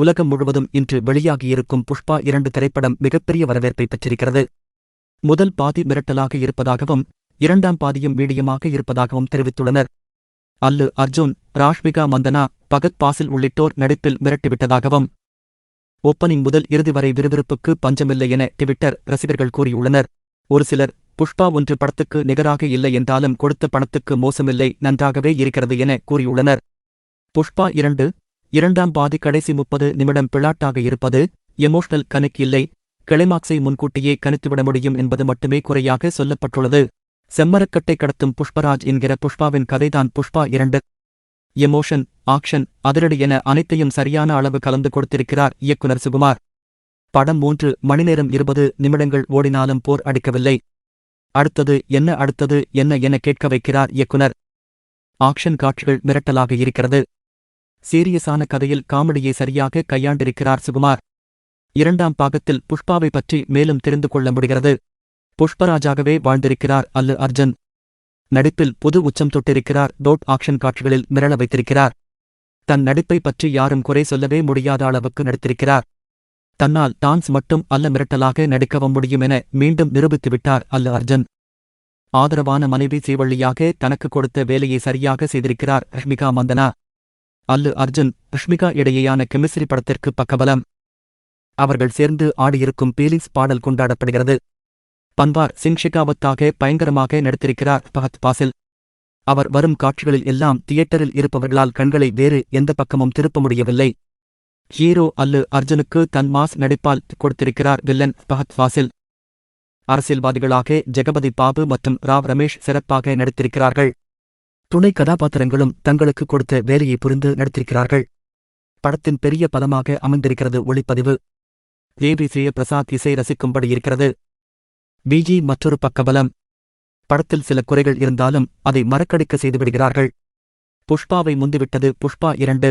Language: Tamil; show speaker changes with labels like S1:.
S1: உலகம் முழுவதும் இன்று வெளியாகியிருக்கும் புஷ்பா இரண்டு திரைப்படம் மிகப்பெரிய வரவேற்பை பெற்றிருக்கிறது. முதல் பாதி மிரட்டலாக இருப்பதாகவும் இரண்டாம் பாதியும் மீடியமாக இருப்பதாகவும் தெரிவித்துள்ளனர். அல்லு அர்ஜுன் ராஷ்மிகா மந்தனா பகத் பாசில் உள்ளிட்டோர் நடிப்பில் மிரட்டிவிட்டதாகவும் ஓப்பனிங் முதல் இறுதி வரை விறுவிறுப்புக்கு பஞ்சமில்லை என ட்விட்டர் ரசிகர்கள் கூறியுள்ளனர். ஒரு சிலர் புஷ்பா ஒன்று படத்துக்கு நிகராக இல்லை என்றாலும் கொடுத்த பணத்துக்கு மோசமில்லை நன்றாகவே இருக்கிறது என கூறியுள்ளனர். புஷ்பா இரண்டு இரண்டாம் பாதி கடைசி முப்பது நிமிடம் பிளாட்டாக இருப்பது எமோஷனல் கணக்கு இல்லை. கிளைமாக்ஸை முன்கூட்டியே கணித்துவிட முடியும் என்பது மட்டுமே குறையாக சொல்லப்பட்டுள்ளது. செம்மரக்கட்டை கடத்தும் புஷ்பராஜ் என்கிற புஷ்பாவின் கதைதான் புஷ்பா இரண்டு. எமோஷன் ஆக்ஷன் அதிரடி என அனைத்தையும் சரியான அளவு கலந்து கொடுத்திருக்கிறார் இயக்குனர் சுகுமார். படம் மூன்று மணிநேரம் இருபது நிமிடங்கள் ஓடினாலும் போர் அடிக்கவில்லை. அடுத்தது என்ன அடுத்தது என்ன என கேட்க வைக்கிறார் இயக்குனர். ஆக்ஷன் காட்சிகள் மிரட்டலாக இருக்கிறது. சீரியஸான கதையில் காமெடியை சரியாக கையாண்டிருக்கிறார் சுகுமார். இரண்டாம் பாகத்தில் புஷ்பாவை பற்றி மேலும் தெரிந்து கொள்ள முடிகிறது. புஷ்பராஜாகவே வாழ்ந்திருக்கிறார் அல்லு அர்ஜுன். நடிப்பில் புது உச்சம் தொட்டிருக்கிறார். டோட் ஆக்ஷன் காட்சிகளில் மிரள வைத்திருக்கிறார். தன் நடிப்பை பற்றி யாரும் குறை சொல்லவே முடியாத அளவுக்கு நடித்திருக்கிறார். தன்னால் டான்ஸ் மட்டும் அல்ல மிரட்டலாக நடிக்கவும் முடியும் என மீண்டும் நிரூபித்துவிட்டார் அல்லு அர்ஜுன். ஆதரவான மனைவி சீவள்ளியாக தனக்கு கொடுத்த வேலையை சரியாக செய்திருக்கிறார் ரஷ்மிகா மந்தனா. அல்லு அர்ஜுன் ரஷ்மிகா இடையேயான கெமிஸ்ட்ரி படத்திற்கு பக்கபலம். அவர்கள் சேர்ந்து ஆடியிருக்கும் பீலிங்ஸ் பாடல் கொண்டாடப்படுகிறது. பன்வார் சிங் ஷிகாவத்தாக பயங்கரமாக நடித்திருக்கிறார் பகத் பாசில். அவர் வரும் காட்சிகளில் எல்லாம் தியேட்டரில் இருப்பவர்களால் கண்களை வேறு எந்த பக்கமும் திருப்ப முடியவில்லை. ஹீரோ அல்லு அர்ஜுனுக்கு தன் மாஸ் நடிப்பால் கொடுத்திருக்கிறார் வில்லன் பகத் ஃபாசில் அரசியல்வாதிகளாக ஜெகபதி பாபு மற்றும் ராவ் ரமேஷ் சிறப்பாக நடித்திருக்கிறார்கள். துணை கதாபாத்திரங்களும் தங்களுக்கு கொடுத்த வேலையை புரிந்து நடித்திருக்கிறார்கள் படத்தின் பெரிய பதமாக அமைந்திருக்கிறது ஒளிப்பதிவு. தேவி ஸ்ரீய பிரசாத் இசை ரசிக்கும்படி இருக்கிறது. பிஜி மற்றொரு பக்கபலம். படத்தில் சில குறைகள் இருந்தாலும் அதை மறக்கடிக்க செய்துவிடுகிறார்கள். புஷ்பாவை முந்திவிட்டது புஷ்பா இரண்டு.